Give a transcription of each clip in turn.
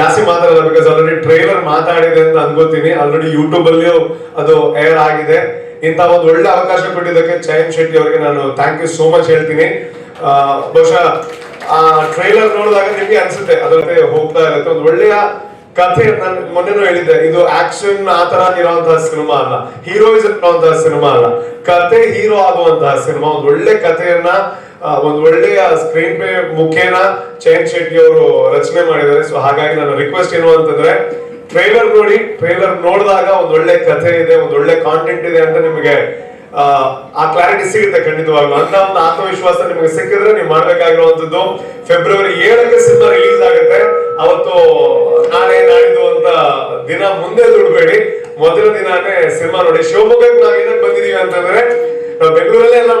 ಜಾಸ್ತಿ ಮಾತಾಡಲ್ಲ because already trailer ಮಾತಾಡಿದೆ ಅಂತ ಅನ್ಕೋತೀನಿ ಆಲ್ರೆಡಿ ಯೂಟ್ಯೂಬ್ ಅಲ್ಲಿ ಅದು ಏರ್ ಆಗಿದೆ. ಇಂಥ ಒಂದು ಒಳ್ಳೆ ಅವಕಾಶ ಕೊಟ್ಟಿದ್ದಕ್ಕೆ ಚಯನ್ ಶೆಟ್ಟಿ ಅವರಿಗೆ ನಾನು ಥ್ಯಾಂಕ್ ಯು ಸೋ ಮಚ್ ಹೇಳ್ತೀನಿ. ಬಹುಶಃ ಆ ಟ್ರೈಲರ್ ನೋಡಿದಾಗ ನಿಮ್ಗೆ ಅನ್ಸುತ್ತೆ ಅದ್ರ ಹೋಗ್ತಾ ಇರುತ್ತೆ. ಒಂದು ಒಳ್ಳೆಯ ಕಥೆ ನಾನು ಮೊನ್ನೆನೂ ಹೇಳಿದ್ದೆ, ಇದು ಆಕ್ಷನ್ ಆ ತರ ಇರುವಂತಹ ಸಿನಿಮಾ ಅಲ್ಲ. ಹೀರೋಯಿಸಮ್ ಇರುವಂತಹ ಸಿನಿಮಾ ಅಲ್ಲ. ಕತೆ ಹೀರೋ ಆಗುವಂತಹ ಸಿನಿಮಾ ಒಂದು ಒಳ್ಳೆ ಕಥೆಯನ್ನ ಒಂದು ಒಳ್ಳೆಯ ಸ್ಕ್ರೀನ್ ಪ್ಲೇ ಮುಖೇನ ಚಯನ್ ಶೆಟ್ಟಿ ಅವರು ರಚನೆ ಮಾಡಿದ್ದಾರೆ. ಸೊ ಹಾಗಾಗಿ ನನ್ನ ರಿಕ್ವೆಸ್ಟ್ ಏನು ಅಂತಂದ್ರೆ ಟ್ರೈಲರ್ ನೋಡಿ ಟ್ರೈಲರ್ ನೋಡಿದಾಗ ಒಂದು ಒಳ್ಳೆ ಕಥೆ ಇದೆ ಒಂದು ಒಳ್ಳೆ ಕಾಂಟೆಂಟ್ ಇದೆ ಅಂತ ನಿಮಗೆ ಆ, ಕ್ಲಾರಿಟಿ ಸಿಗುತ್ತೆ ಖಂಡಿತವಾಗ್ಲೂ. ಅಂತ ಒಂದು ಆತ್ಮವಿಶ್ವಾಸ ನಿಮಗೆ ಸಿಕ್ಕಿದ್ರೆ ನೀವು ಮಾಡ್ಬೇಕಾಗಿರುವಂತದ್ದು ಫೆಬ್ರವರಿ ಏಳಕ್ಕೆ ಸಿನಿಮಾ ರಿಲೀಸ್ ಆಗುತ್ತೆ. ಅವತ್ತು ನಾಳೆ ನಾಡಿದ್ದು ಅಂತ ದಿನ ಮುಂದೆ ದುಡ್ಬೇಡಿ. ಮೊದಲ ದಿನಾನೇ ಸಿನಿಮಾ ನೋಡಿ. ಶಿವಮೊಗ್ಗಕ್ಕೆ ನಾವ್ ಏನಕ್ಕೆ ಬಂದಿದೀವಿ ಅಂತಂದ್ರೆ ನಾವು ಬೆಂಗಳೂರಲ್ಲೇ ಎಲ್ಲ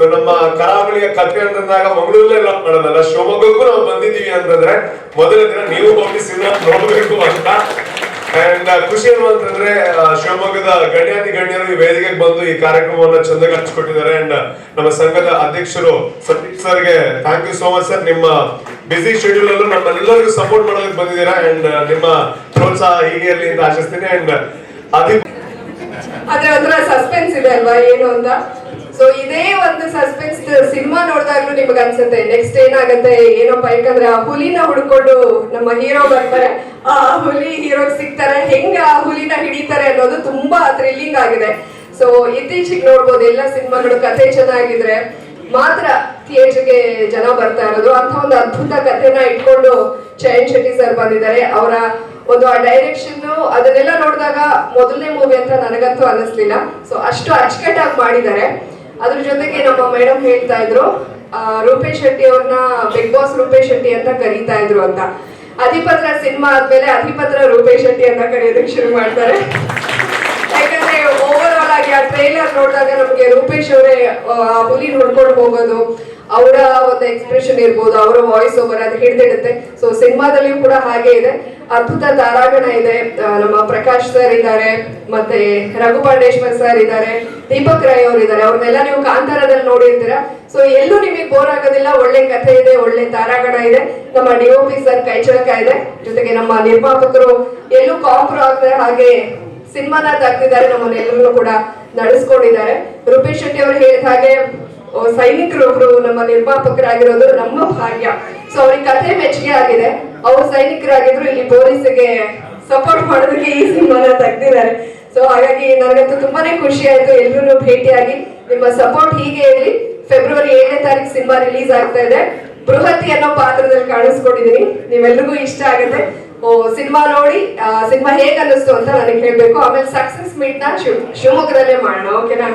ಸೊ ನಮ್ಮ ಕರಾವಳಿಯ ಕಥೆ ಅಂತಂದಾಗ ಮಂಗಳೂರಲ್ಲೇ ಲಾಕ್ ಮಾಡೋದಲ್ಲ ಶಿವಮೊಗ್ಗಕ್ಕೂ ನಾವು ಬಂದಿದ್ದೀವಿ ಅಂತಂದ್ರೆ ಮೊದಲ ದಿನ ನೀವು ಹೋಗಿ ಸಿನಿಮಾ ನೋಡಬೇಕು ಅಂತ ಅಂಡ್ ಖುಷಿ ಏನು ಅಂತಂದ್ರೆ ಶಿವಮೊಗ್ಗದ ಗಣ್ಯಾತಿ ಗಣ್ಯರು ಈ ವೇದಿಕೆಗೆ ಬಂದು ಈ ಕಾರ್ಯಕ್ರಮವನ್ನ ಚಂದಗೆ ಹಂಚ್ಕೊಟ್ಟಿದ್ದಾರೆ ಅಂಡ್ ನಮ್ಮ ಸಂಘದ ಅಧ್ಯಕ್ಷರು ಸತೀಶ್ ಸರ್ಗೆ thank you so much sir ನಿಮ್ಮ ಬಿಸಿ ಶೆಡ್ಯೂಲ್ ಅಲ್ಲೂ ನಮ್ಮೆಲ್ಲರಿಗೂ ಸಪೋರ್ಟ್ ಮಾಡೋದಕ್ಕೆ ಬಂದಿದ್ದೀರಾ? ಅಂಡ್ ನಿಮ್ಮ ಪ್ರೋತ್ಸಾಹ ಹೀಗೆ ಇರಲಿ ಅಂತ ಆಶಿಸ್ತೀನಿ. ಅಂಡ್ ಅದೇ ಸಸ್ಪೆನ್ಸ್ ಇದೆ ಅಲ್ವಾ, ಏನು ಅಂತ? ಸೊ ಇದೇ ಒಂದು ಸಸ್ಪೆನ್ಸ್ ಸಿನಿಮಾ ನೋಡಿದಾಗ್ಲೂ ನಿಮ್ಗೆ ಅನ್ಸುತ್ತೆ. ನೆಕ್ಸ್ಟ್ ಏನಾಗುತ್ತೆ? ಏನಪ್ಪ ಯಾಕಂದ್ರೆ ಆ ಹುಲಿನ ಹುಡ್ಕೊಂಡು ನಮ್ಮ ಹೀರೋ ಬರ್ತಾರೆ. ಆ ಹುಲಿ ಹೀರೋ ಸಿಗ್ತಾರೆ. ಹೆಂಗ ಆ ಹುಲಿನ ಹಿಡಿತಾರೆ ಅನ್ನೋದು ತುಂಬಾ ಥ್ರಿಲ್ಲಿಂಗ್ ಆಗಿದೆ. ಸೊ ಇತ್ತೀಚೆಗೆ ನೋಡ್ಬೋದು ಎಲ್ಲ ಸಿನಿಮಾಗಳು ಕಥೆ ಚೆನ್ನಾಗಿದ್ರೆ ಮಾತ್ರ ಥಿಯೇಟರ್ಗೆ ಜನ ಬರ್ತಾ ಇರೋದು. ಅಂತ ಒಂದು ಅದ್ಭುತ ಕಥೆನ ಇಟ್ಕೊಂಡು ಚಯನ್ ಶೆಟ್ಟಿ ಸರ್ ಬಂದಿದ್ದಾರೆ. ಅವರ ಒಂದು ಆ ಡೈರೆಕ್ಷನ್ ಅದನ್ನೆಲ್ಲ ನೋಡಿದಾಗ ಮೊದಲನೇ ಮೂವಿ ಅಂತ ನನಗಂತೂ ಅನಿಸ್ಲಿಲ್ಲ. ಸೊ ಅಷ್ಟು ಅಚ್ಚುಕಟ್ಟಾಗಿ ಮಾಡಿದ್ದಾರೆ. ಅದ್ರ ಜೊತೆಗೆ ನಮ್ಮ ಮೇಡಮ್ ಹೇಳ್ತಾ ಇದ್ರು ರೂಪೇಶ್ ಶೆಟ್ಟಿ ಅವ್ರನ್ನ ಬಿಗ್ ಬಾಸ್ ರೂಪೇಶ್ ಶೆಟ್ಟಿ ಅಂತ ಕರೀತಾ ಇದ್ರು ಅಂತ. ಅಧಿಪತ್ರ ಸಿನಿಮಾ ಆದ್ಮೇಲೆ ಅಧಿಪತ್ರ ರೂಪೇಶ್ ಶೆಟ್ಟಿ ಅಂತ ಕರೆಯೋದಕ್ಕೆ ಶುರು ಮಾಡ್ತಾರೆ. ಯಾಕಂದ್ರೆ ಓವರ್ ಆಲ್ ಆಗಿ ಆ ಟ್ರೈಲರ್ ನೋಡಿದಾಗ ನಮಗೆ ರೂಪೇಶ್ ಅವರೇ ಹುಲಿ ನೋಡ್ಕೊಂಡು ಹೋಗೋದು ಅವರ ಒಂದು ಎಕ್ಸ್ಪ್ರೆಷನ್ ಇರ್ಬೋದು, ಅವರ ವಾಯ್ಸ್ ಓವರ್ ಅದು ಹಿಡಿದಿಡುತ್ತೆ. ಸೊ ಸಿನಿಮಾದಲ್ಲಿಯೂ ಕೂಡ ಹಾಗೆ ಇದೆ. ಅದ್ಭುತ ತಾರಾಗಣ ಇದೆ. ನಮ್ಮ ಪ್ರಕಾಶ್ ಸರ್ ಇದ್ದಾರೆ, ಮತ್ತೆ ರಘು ಪಾಂಡೇಶ್ವರ್ ಸರ್ ಇದ್ದಾರೆ, ದೀಪಕ್ ರಾಯ್ ಅವರು ಇದ್ದಾರೆ. ಅವ್ರನ್ನೆಲ್ಲ ನೀವು ಕಾಂತಾರದಲ್ಲಿ ನೋಡಿರ್ತೀರಾ. ಸೊ ಎಲ್ಲೂ ನಿಮಗೆ ಬೋರ್ ಆಗೋದಿಲ್ಲ. ಒಳ್ಳೆ ಕಥೆ ಇದೆ, ಒಳ್ಳೆ ತಾರಾಗಣ ಇದೆ. ನಮ್ಮ ಡಿಒಪಿ ಸರ್ ಕೈಚಳಕ ಇದೆ. ಜೊತೆಗೆ ನಮ್ಮ ನಿರ್ಮಾಪಕರು ಎಲ್ಲೂ ಕಾಂಪ್ರೋ ಆಗ್ತಾರೆ ಹಾಗೆ ಸಿನಿಮಾನ ತಾಕ್ತಿದ್ದಾರೆ ನಮ್ಮನ್ನೆಲ್ಲರೂ ಕೂಡ ನಡೆಸ್ಕೊಂಡಿದ್ದಾರೆ. ರೂಪೇಶ್ ಶೆಟ್ಟಿ ಅವರು ಹೇಳಿದ ಹಾಗೆ ಓ, ಸೈನಿಕರು ಒಬ್ರು ನಮ್ಮ ನಿರ್ಮಾಪಕರಾಗಿರೋದು ನಮ್ಮ ಭಾಗ್ಯ. ಸೊ ಅವ್ರಿಗೆ ಕಥೆ ಮೆಚ್ಚುಗೆ ಆಗಿದೆ. ಅವ್ರು ಸೈನಿಕರಾಗಿದ್ರು ಇಲ್ಲಿ ಪೊಲೀಸ್ಗೆ ಸಪೋರ್ಟ್ ಮಾಡೋದಕ್ಕೆ ಈ ಸಿನಿಮಾನ ತೆಗ್ದಿದ್ದಾರೆ. ಸೊ ಹಾಗಾಗಿ ನನಗಂತೂ ತುಂಬಾನೇ ಖುಷಿ ಆಯ್ತು. ಎಲ್ಲರೂ ಭೇಟಿಯಾಗಿ ನಿಮ್ಮ ಸಪೋರ್ಟ್ ಹೀಗೆ ಇರಲಿ. ಫೆಬ್ರವರಿ ಏಳನೇ ತಾರೀಕು ಸಿನಿಮಾ ರಿಲೀಸ್ ಆಗ್ತಾ ಇದೆ. ಬೃಹತಿ ಅನ್ನೋ ಪಾತ್ರದಲ್ಲಿ ಕಾಣಿಸ್ಕೊಂಡಿದೀನಿ. ನೀವೆಲ್ರಿಗೂ ಇಷ್ಟ ಆಗುತ್ತೆ. ಓ ಸಿನಿಮಾ ನೋಡಿ ಸಿನಿಮಾ ಹೇಗ್ ಅನ್ನಿಸ್ತು ಅಂತ ನನಗೆ ಹೇಳ್ಬೇಕು. ಆಮೇಲೆ ಸಕ್ಸಸ್ ಮೀಟ್ನ ಶಿವ್ ಶಿವಮೊಗ್ಗದಲ್ಲೇ ಮಾಡೋಣ. ಓಕೆನಾ